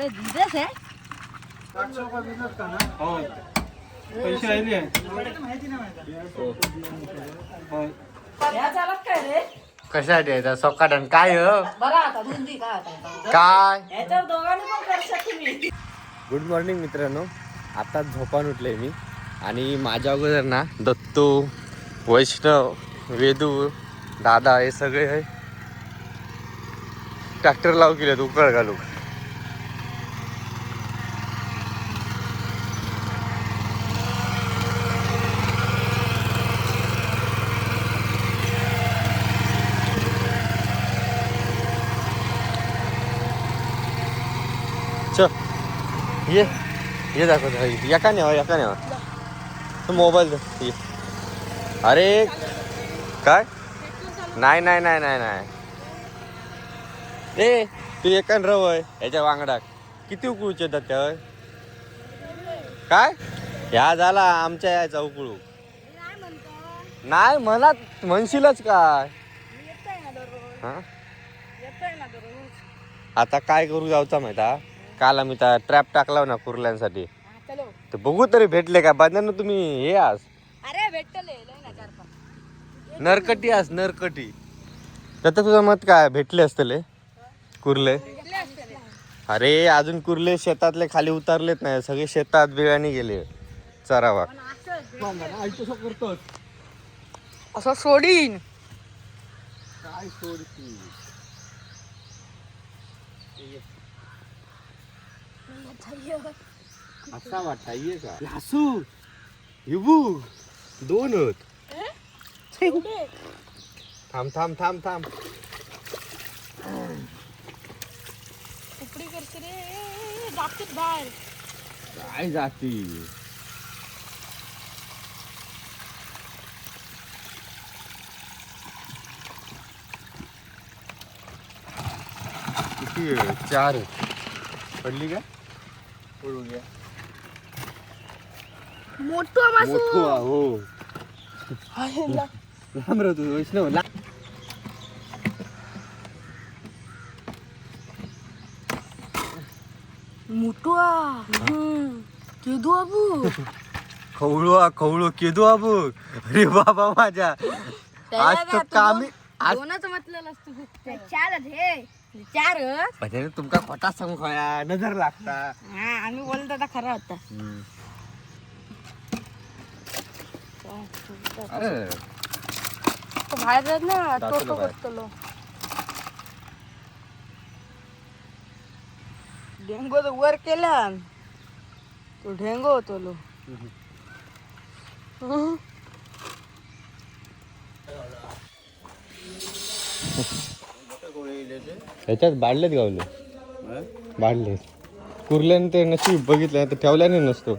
आहे. हो पैसे काय रे? कशासाठी यायचा सोकाडन काय हो? बरं आता धुंदी काय? गुड मॉर्निंग मित्रांनो. आता झोपान उठले मी. आणि माझ्या अगोदर ना दत्तू वैष्णव वेदू दादा हे सगळे आहे ट्रॅक्टर लावू केलेत उकळ घालू चल ये ये दाखवत. एका नेवा एका नेवा तो मोबाईल दे ये। अरे काय? नाही नाही नाही नाही नाही। ए तू एकान रव आहे याच्या वांगडाक। किती उकळूचे येतात त्यावर काय? ह्या झाला आमच्या याचा उकळू। नाही म्हणत म्हणशीलच काय? हा? आता काय करू जाऊचा माहिती हा? काल आम्ही त्या ट्रॅप टाकला ना कुर्ल्यांसाठी. तर बघू तरी भेटले का? बांधणार तुम्ही हे आज. अरे भेटले नरकटी आज नरकटी. तर तुझं मत काय? भेटले असतले कुर्ले? अरे अजून कुर्ले शेतातले खाली उतरलेत नाही. सगळे शेतात बिळाने गेले. चरावा. असं सोडीन. काय सोडती असा वाटता ये का? लासू हिबू दोन होत थांब थांब थांब थांब. उपडी करते रे. जातील बाहेर. काय जाती? किती? आहे? चार आहे. पडली का? मोठो मोठो हा, हो लांब राहतो वैष्णव ला मोठो केदू बाबू खवळू हा, खवळू केदू आबू अरे बाबा माझ्या आज तर कामी आज दोनच म्हटलेलं असतो चार हे चार म्हणजे तुमका खोटा सांगू खया नजर लागता. हा आम्ही बोलतो आता खरा होता. अरे. तो बाहेर जात ना. करतलो डेंगो तर वर केला. तो ढेंगो होतो लो ह्याच्यात बाडलेत गावले. बाडले कुर्ल्याने ते नशीब बघितलं तर ठेवल्याने नसतो.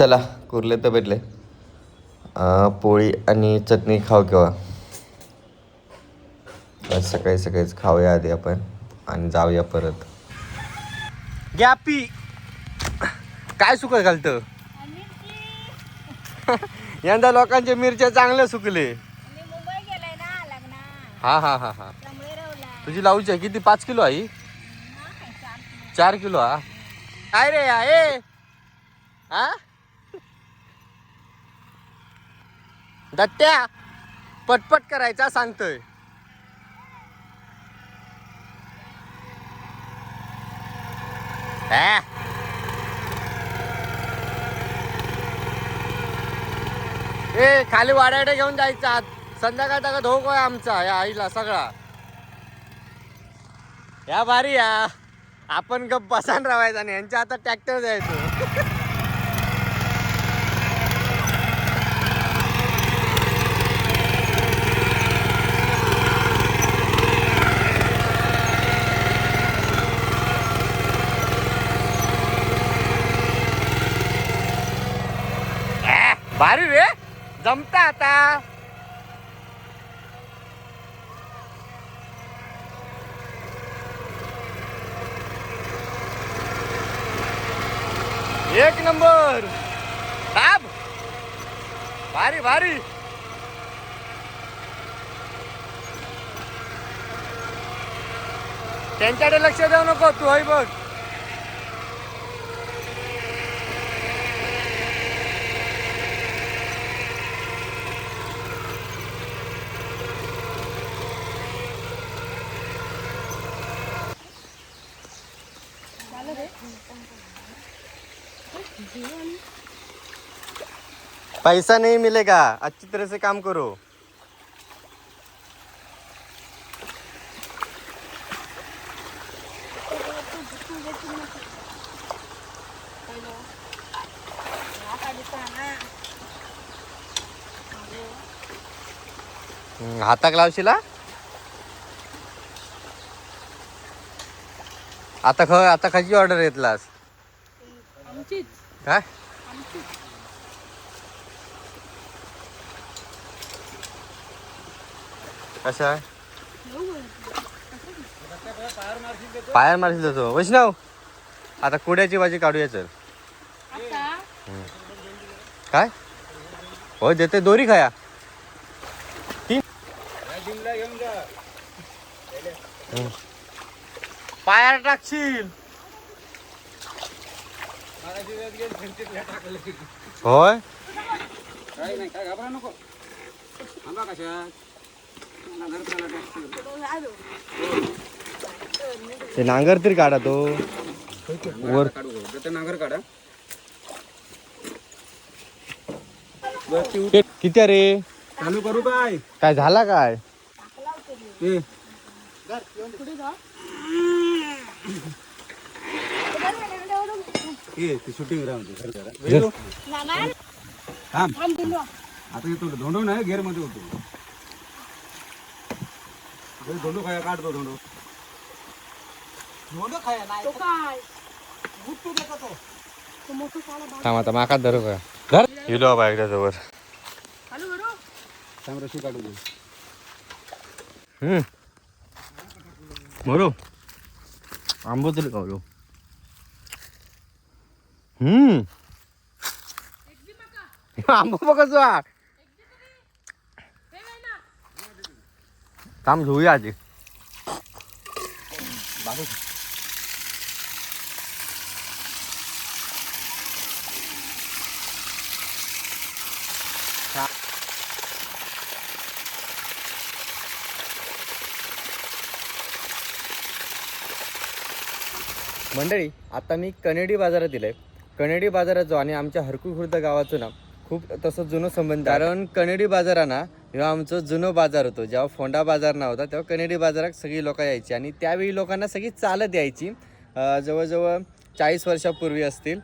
चला कुर्ले तर भेटले. अं, पोळी आणि चटणी खाऊ केव्हा? आज सकाळी सकाळीच खाऊया आधी आपण आणि जाऊया परत. गॅपी! काय सुकत घालत? यंदा लोकांचे मिरच्या चांगले सुकले. मुंबई गेलाय ना लग्न हा हा हा हा. तुझी लावूची आहे. किती? पाच किलो आई चार किलो. हा. काय रे या ए? हा? दत्त्या पटपट करायचा सांगतोय. ए खाली वाड्याडे घेऊन जायचा संध्याकाळ तक धोक आहे आमचा या आईला सगळा. या भारी या. आपण गप बसान राहायचा आणि यांच्या आता ट्रॅक्टर द्यायचो. एक नंबर. दाब भारी भारी. त्यांच्याकडे लक्ष देऊ नको तू होय बघ. पैसा नहीं मिलेगा। अच्छी तरह से काम करो। हाताक लावशीला? आता ख आता खायची ऑर्डर घेतलास काय? कशा आहे? पायार मारशील तसं वैष्णव आता कुड्याची भाजी काढूया चल. काय? हो देते. दोरी खाया. तीन. पायार टाकशील. होय. काय नाही काय घाबरा नको. आंबा कशा. ते नांगर तरी काढा तो वर नांगर काढा ती. किती रे चालू करू काय काय झाला काय ती शूटिंग. वेलू. थांब आता येतो धोंडो नाही घेरमध्ये होतो धोंडो खाया काढतो धोंडो. थांब आता माका धरू का? धर. हिलो बाबा एकदा जवळ. सांग रशी काढू दे. हम्म. बरो आंबो तरी खावलो हम्म. आंबो बघा थांब घेऊया आधी मंडळी आता मी कनेडी बाजारात दिलंय कनेडी बाजारात जो आणि आमच्या हरकू खुर्द गावाचं ना खूप तसं जुनं संबंध. कारण कनेडी बाजाराना ह्यो आमचं जुनं बाजार होतो जेव्हा फोंडा बाजार नव्हता तेव्हा कनेडी बाजारात सगळी लोकं यायची आणि त्यावेळी लोकांना सगळी चालत यायची. जवळजवळ चाळीस वर्षापूर्वी असतील.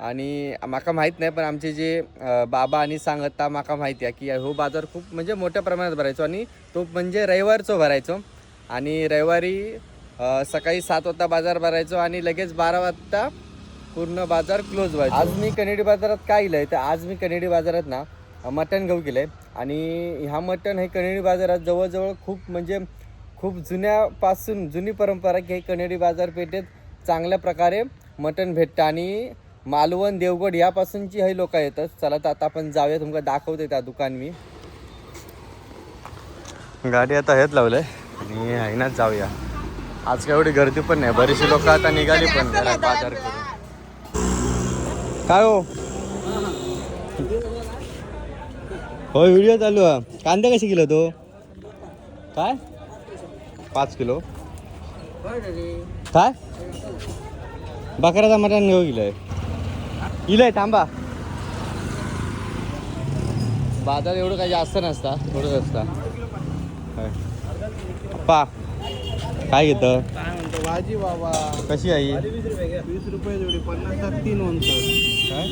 आणि माका माहीत नाही पण आमचे जे बाबा आणि सांगता माका माहिती आहे की हो बाजार खूप म्हणजे मोठ्या प्रमाणात भरायचो आणि तो म्हणजे रविवारचो भरायचो. आणि रविवारी सकाळी सात वाजता बाजार भरायचो आणि लगेच बारा वाजता पूर्ण बाजार क्लोज व्हायचा. आज मी कनेडी बाजारात काय केलंय तर आज मी कनेडी बाजारात ना मटण मटण घेऊ आहे आणि ह्या मटण हे कनेडी बाजारात जवळजवळ खूप म्हणजे खूप जुन्यापासून जुनी परंपरा की हे कनेडी बाजारपेठेत चांगल्या प्रकारे मटण भेटतं. आणि मालवण देवगड यापासूनची हे लोक येतात. चला तर आता आपण जाऊया. तुमका दाखवते त्या दुकान मी. गाडी आता हेच लावलंय. आणि आहे जाऊया. आज काय एवढी गर्दी पण नाही. बरीचशी लोक आता निघाली पण बाजार करून काय हो? हो व्हिडिओ चालू आहे. कांदे कसे किलो तो? काय? पाच किलो. काय? बकऱ्याचा मटण घेऊ गेलंय इलंय थांबा. बाजार एवढं काही जास्त नसता थोडंच असता होय. अप्पा काय घेतं? भाजी बाबा. कशी आई वीस रुपये जोडी पन्नास तीन म्हणतो काय?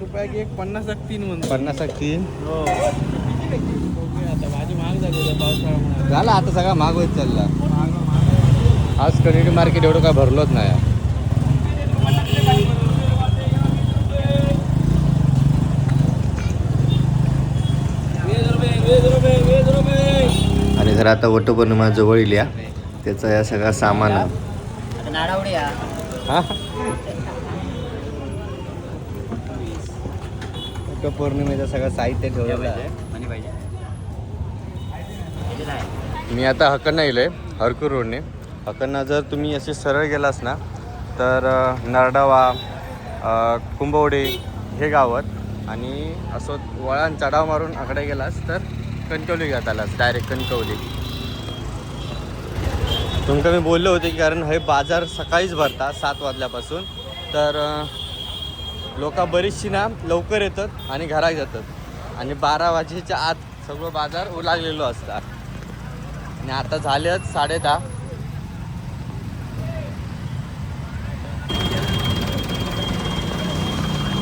रुपयाची एक पन्नास तीन म्हणून पन्नासाक तीन. हो. आता महाग झाली पावसाळा झाला आता सगळा माग होत चालला. आज कलिटी मार्केट एवढं काय भरलोच नाही. आणि जर आता वटपौर्णिमा जवळ या. त्याचा या सगळा सामान. आहे हा वटपौर्णिमेचं सगळं साहित्य ठेवलेलं आहे. मनी पाहिजे? मी आता हकन्ना येलोय हरकूर रोडने. हकन्ना जर तुम्ही असे सरळ गेलास ना तर नरडावा कुंभवडे हे गावात आणि असं वळण चढाव मारून आकडे गेलास तर कणकवली घात आलास डायरेक्ट कणकवली. तुमका मी बोललो होते की कारण हे बाजार सकाळीच भरतात सात वाजल्यापासून. तर लोक बरीचशी ना लवकर येतात आणि घरात जातात. आणि बारा वाजेच्या आत सगळं बाजार लागलेलो असतात. आणि आता झालेच साडे दहा.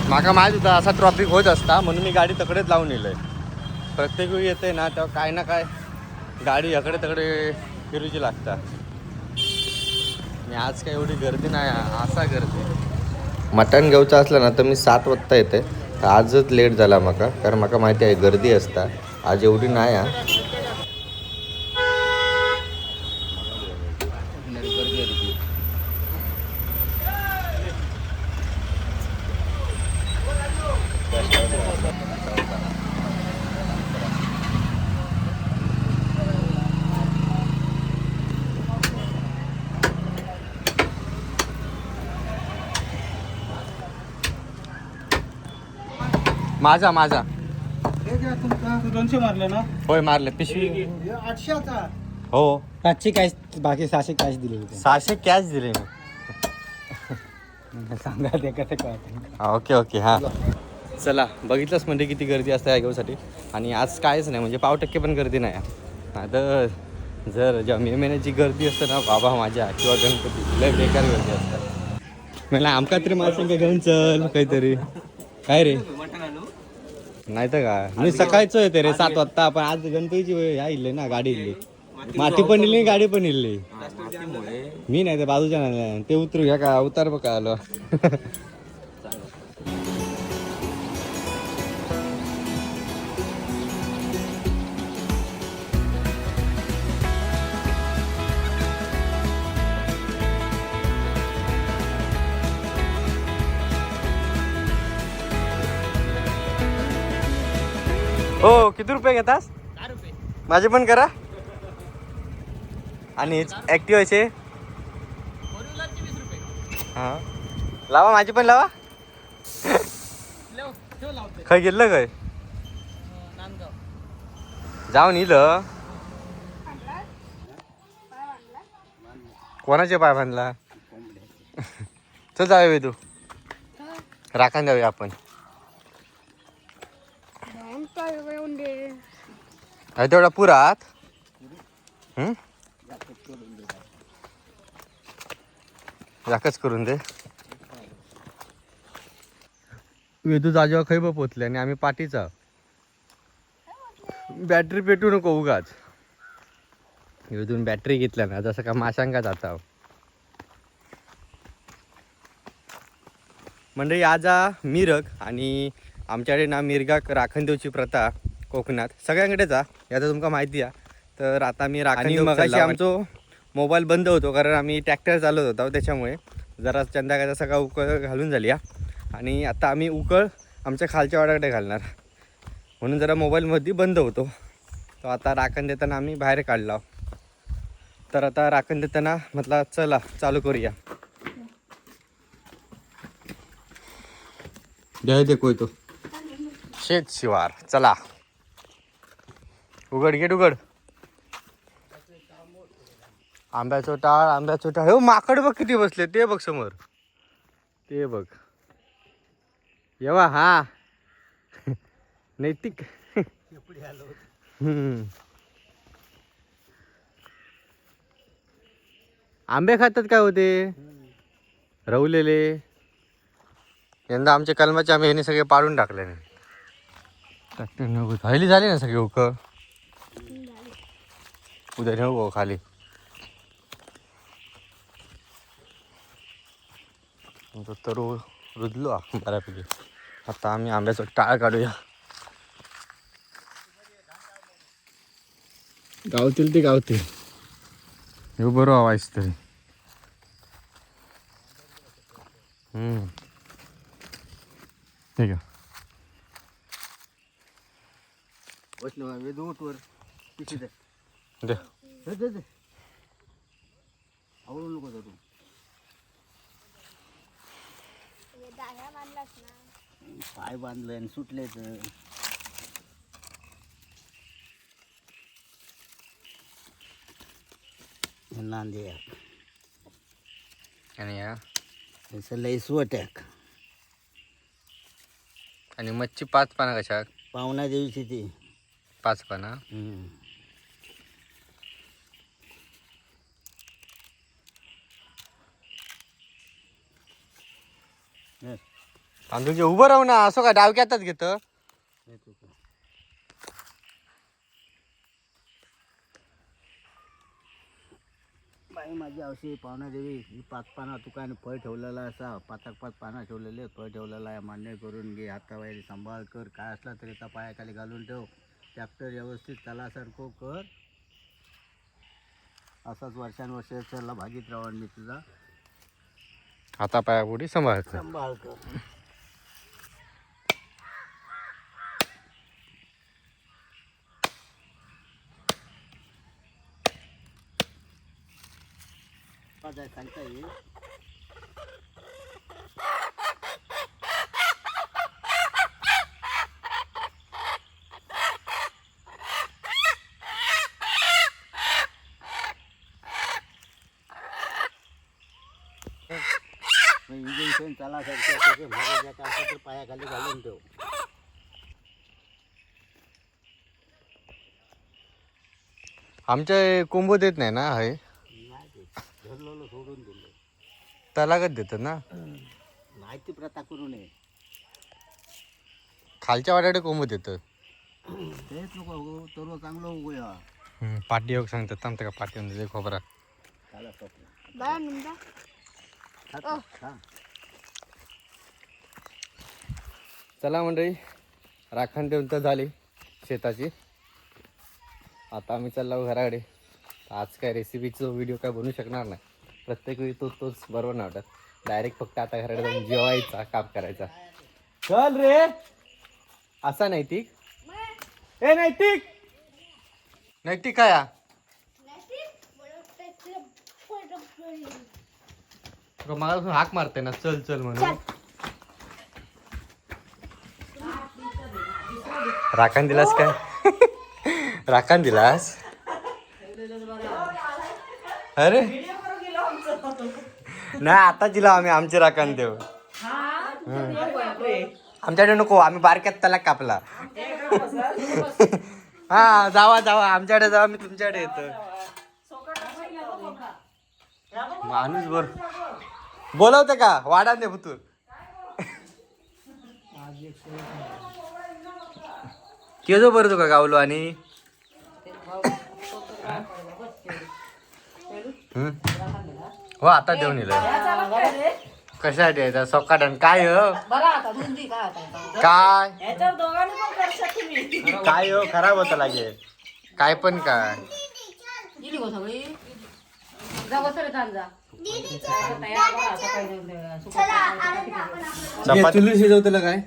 माका माहीत होता असा ट्रॉफिक होत असता म्हणून मी गाडी तकडेच लावून येईल प्रत्येक वेळी येते ना तेव्हा काय ना काय गाडी इकडे तकडे फिरूची लागतात आणि आज काय एवढी गर्दी नाही असा गर्दी. मटण घेऊचं असलं ना तर मी सात वाजता येते. तर आजच लेट झाला माका कारण माका माहिती आहे गर्दी असता. आज एवढी नाही हा माझा माझा दोनशे मारले ना? होय मारले. पिशवी. आठशेचा हो पाचशे कॅश बाकी सहाशे कॅश दिले होते. सहाशे कॅश दिले मी. सांगा ते कसं काय ओके ओके हां. चला. बघितलंच म्हणजे किती गर्दी असते या घेऊसाठी आणि आज कायच नाही म्हणजे पाव टक्के पण गर्दी नाही. नाही तर जर जेव्हा मे महिन्याची गर्दी असते ना बाबा माझ्या किंवा गणपती लय बेकार गर्दी असतात मला आमका तरी मला संग घेऊन चल काहीतरी? काय रे? नाही तर काय मी सकाळचं येते रे सात वाजता. पण आज गणपतीची वेळ ह्या इल्ले ना गाडी इल्ली माती पण इल्ली गाडी पण इल्ली मी नाही तर बाजूच्या ते उतरू घ्या का उतार बघा आलो. हो किती रुपये घेतास? माझे पण करा. आणि ॲक्टिवाचे हां. लावा माझी पण लावा. खय गेलं काय? जाऊन इल कोणाचे पाय बांधला? चल जाऊया तू. राखान जाऊया आपण. आहे तेवढा पुरात हम्म? याकच करून दे. वेदू जाजेवा खै बा पोचले आणि आम्ही पाठीचा. बॅटरी पेटू नको उगाच. वेदून बॅटरी घेतल्या ना जसं का माशांका जाता मंडळी आज हा मिरग आणि आमच्याकडे ना मिरगाक राखण देऊची प्रथा कोकणात. सगळ्यांकडेच हा. याचा तुमका माहिती आहे तर आता मी राखण मगाशी आमचो मोबाईल बंद होतो कारण आम्ही ट्रॅक्टर चालवत होतो त्याच्यामुळे जरा चंदाकाचा सगळा उकळ घालून झाली आणि आता आम्ही उकळ आमच्या खालच्या वाड्याकडे घालणार. म्हणून जरा मोबाईलमध्ये बंद होतो. तो आता राखण देताना आम्ही बाहेर काढला तर आता राखण देताना म्हटलं चला चालू करूया. जय तो शेत शिवार. चला. उघड गेट उघड. आंब्याचं टाळ आंब्याचं टाळ. हो माकड बघ किती बसले ते बघ समोर. ते बघ. येवा हा. नैतिक. आंबे खातात काय होते रवलेले. यंदा आमचे कलमाचे आंबे ह्याने सगळे पाडून टाकले. नाही राहिली झाली ना सगळे ओक उद्या नेऊ खाली. तर रुजलो बऱ्यापैकी. आता आम्ही आंब्याचं टाळ काढूया. गावतील ते गावतील. हे बरं आवाज तरी. हम्म. ठीक आहे. बसलो वेदू उठ वर. पिठी दे. दे. दे दे दे. आवडू नको तू. पाय बांधले आणि सुटले तर. नांदे आणि या. त्याचं आणि मच्छी पाच पाना कशा पाहुणा देवीची ती. पाच पाना. हे, तुझे उभं राहू ना असं का डावक्यातच घेतं. बाई माझी अवशी पाहुणा देवी ही पाच पाना तुका फळ ठेवलेला असा? पाचाक पाच पाना ठेवलेले फळ ठेवलेला आहे. मान्य करून घे हाताबाहेर सांभाळ कर. काय असला तरी एका पायाखाली घालून ठेव. ट्रॅक्टर व्यवस्थित त्यालासारखं कर. असाच वर्षानुवर्ष चला भागीत राहून मी तुझा आता पायापुढे सांभाळतं सांभाळ कर. सांगता येईल? इंजेक्शन चला सारखं मागे जायचं असं तर पायाखाली घालून ठेव. आमच्या कोंबो देत नाही ना हे नाही ते धरलेलं सोडून दिलं. तलागत देतात ना? नाही ती प्रथा करू नये. खालच्या वाड्याकडे कोंबो देतं तेच नको हो तर चांगलं उगूया हम्म, पाटी योग सांगतात थांबते का पाटी म्हणजे खोबरा. चला स्वप्न बाय म्हणता चला मंडळी राखण ठेवून तर झाली शेताची. आता आम्ही चाललो घराकडे. आज काय रेसिपीचं व्हिडिओ काय बनवू शकणार नाही. प्रत्येक वेळी तो तोच बरोबर नाही वाटत. डायरेक्ट फक्त आता घराकडे जाऊन जेवायचा काम करायचा. चल रे. असा नैतिक ए नैतिक नैतिक काय. हा? मला हाक मारते ना चल चल म्हणून. राखण दिलास काय? राखण दिलास? अरे. नाही आता दिला आम्ही आमचे राखण देऊ. हं. आमच्याकडे नको आम्ही बारक्यात त्याला कापला. हा जावा जावा आमच्याकडे जावा मी तुमच्याकडे येतो. माणूस बर बोलवते का? वाडा दे भुतूर केजो बरं का गावलो आणि? हो आता देऊन येलं कशासाठी यायचा सकाळ काय हो? काय? काय हो? खराब होता लागेल. काय पण काय? चपाती. चुलीर शिजवतेलं काय?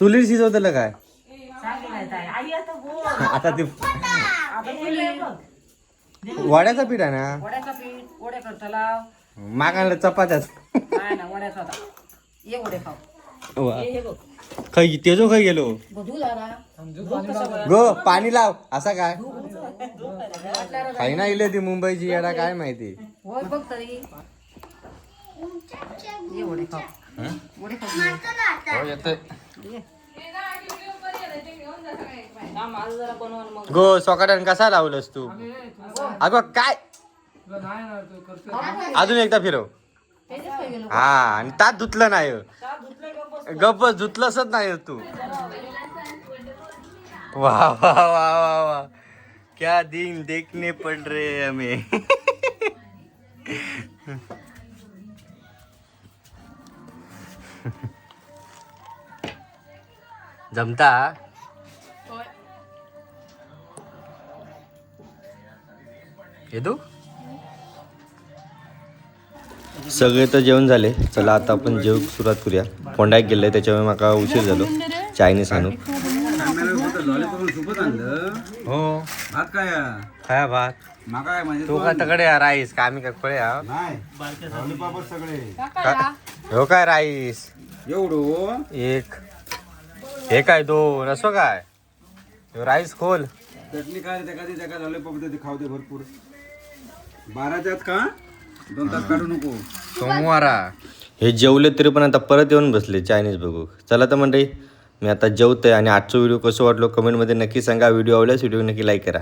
चुलीर शिजवतेलं काय? आता ते वड्याचा पीठ आहे ना? वड्याचा पीठ वडे करताला. मागायला चपात्याच. ना वड्याचा होता ये वडे खाऊ. वा. खै तेजो खै गेलो? गो पाणी लाव. असा काय? काही ना इले ती मुंबईची येडा काय माहिती? हो? हा, गो सकाळन कसा लावलंस तू? अगं काय? अजून एकदा फिरव. हा आणि तात धुतलं नाही. गप्प धुतलंसच नाही तू वाह वाह वाह वाह वाह क्या दिन देखने पड़ रहे हैं हमें जमता येदू सगळे तर जेवण झाले. चला आता आपण जेव सुरुवात करूया. फोंडाक गेले त्याच्यामुळे माका उशीर झालो. चायनीज आणू हो. भात काय खाया भात. माका काय म्हणजे तू काय तकडे या राईस? का आम्ही काय लॉलीपॉपच सगळे. का- हो काय राईस? एवढो? एक. हे काय दोन? असं काय? ह्यो राईस खोल. चटणी काय त्या कधी त्या लॉलीपॉप ते खाऊ दे भरपूर. बाराच्यात का? दोन तास काढू नको. सोमवारा. हे जेवले तरी पण आता परत येऊन बसले चायनीज बघू. चला तर मंडळी मी आता जेवतोय आणि आजचा व्हिडिओ कसं वाटलो कमेंटमध्ये नक्की सांगा. व्हिडिओ आवडल्यास व्हिडिओ नक्की लाईक करा.